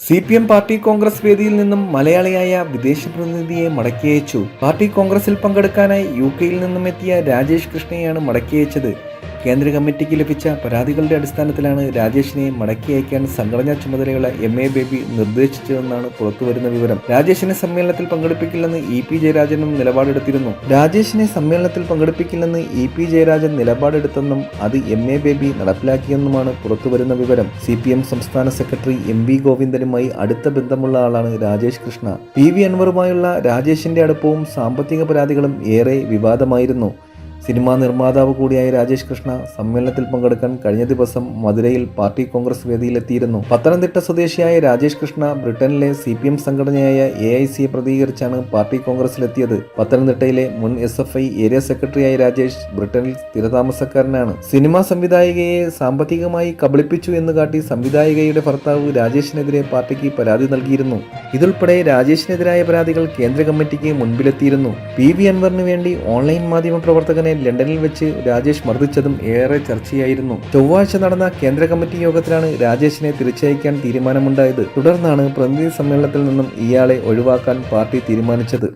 C P M party congress വേദിയിൽ നിന്നും മലയാളിയായ വിദേശ പ്രതിനിധിയെ മടക്കിയച്ചു പാർട്ടി കോൺഗ്രസിൽ പങ്കെടുക്കാനായി യു കെയിൽ നിന്നും എത്തിയ രാജേഷ് കൃഷ്ണയെയാണ് മടക്കിയയച്ചത്. കേന്ദ്ര കമ്മിറ്റിക്ക് ലഭിച്ച പരാതികളുടെ അടിസ്ഥാനത്തിലാണ് രാജേഷിനെ മടക്കി അയക്കാൻ സംഘടനാ ചുമതലയുള്ള എം എ ബേബി നിർദ്ദേശിച്ചതെന്നാണ് പുറത്തുവരുന്ന വിവരം. രാജേഷിനെ സമ്മേളനത്തിൽ പങ്കെടുപ്പിക്കില്ലെന്ന് ഇ പി ജയരാജനും നിലപാടെടുത്തിരുന്നു. രാജേഷിനെ സമ്മേളനത്തിൽ പങ്കെടുപ്പിക്കില്ലെന്ന് ഇ പി ജയരാജൻ നിലപാടെടുത്തെന്നും അത് എം എ ബേബി നടപ്പിലാക്കിയെന്നുമാണ് പുറത്തുവരുന്ന വിവരം. സി പി എം സംസ്ഥാന സെക്രട്ടറി എം വി ഗോവിന്ദനുമായി അടുത്ത ബന്ധമുള്ള ആളാണ് രാജേഷ് കൃഷ്ണ. പി വി അൻവറുമായുള്ള രാജേഷിന്റെ അടുപ്പവും സാമ്പത്തിക പരാതികളും ഏറെ വിവാദമായിരുന്നു. സിനിമാ നിർമ്മാതാവ് കൂടിയായ രാജേഷ് കൃഷ്ണ സമ്മേളനത്തിൽ പങ്കെടുക്കാൻ കഴിഞ്ഞ ദിവസം മധുരയിൽ പാർട്ടി കോൺഗ്രസ് വേദിയിലെത്തിയിരുന്നു. പത്തനംതിട്ട സ്വദേശിയായ രാജേഷ് കൃഷ്ണ ബ്രിട്ടനിലെ സി പി എം സംഘടനയായ എ ഐ സിയെ പ്രതികരിച്ചാണ് പാർട്ടി കോൺഗ്രസിലെത്തിയത്. പത്തനംതിട്ടയിലെ മുൻ എസ് എഫ് ഐ ഏരിയ സെക്രട്ടറിയായ രാജേഷ് ബ്രിട്ടനിൽ സ്ഥിരതാമസക്കാരനാണ്. സിനിമാ സംവിധായികയെ സാമ്പത്തികമായി കബളിപ്പിച്ചു എന്ന് കാട്ടി സംവിധായികയുടെ ഭർത്താവ് രാജേഷിനെതിരെ പാർട്ടിക്ക് പരാതി നൽകിയിരുന്നു. ഇതുൾപ്പെടെ രാജേഷിനെതിരായ പരാതികൾ കേന്ദ്ര കമ്മിറ്റിക്ക് മുൻപിലെത്തിയിരുന്നു. പി വി അൻവറിന് വേണ്ടി ഓൺലൈൻ മാധ്യമ പ്രവർത്തകനെ ലണ്ടനിൽ വെച്ച് രാജേഷ് മർദ്ദിച്ചതും ഏറെ ചർച്ചയായിരുന്നു. ചൊവ്വാഴ്ച നടന്ന കേന്ദ്ര കമ്മിറ്റി യോഗത്തിലാണ് രാജേഷിനെ തിരിച്ചയക്കാൻ തീരുമാനമുണ്ടായത്. തുടർന്നാണ് പ്രതിനിധി സമ്മേളനത്തിൽ നിന്നും ഇയാളെ ഒഴിവാക്കാൻ പാർട്ടി തീരുമാനിച്ചത്.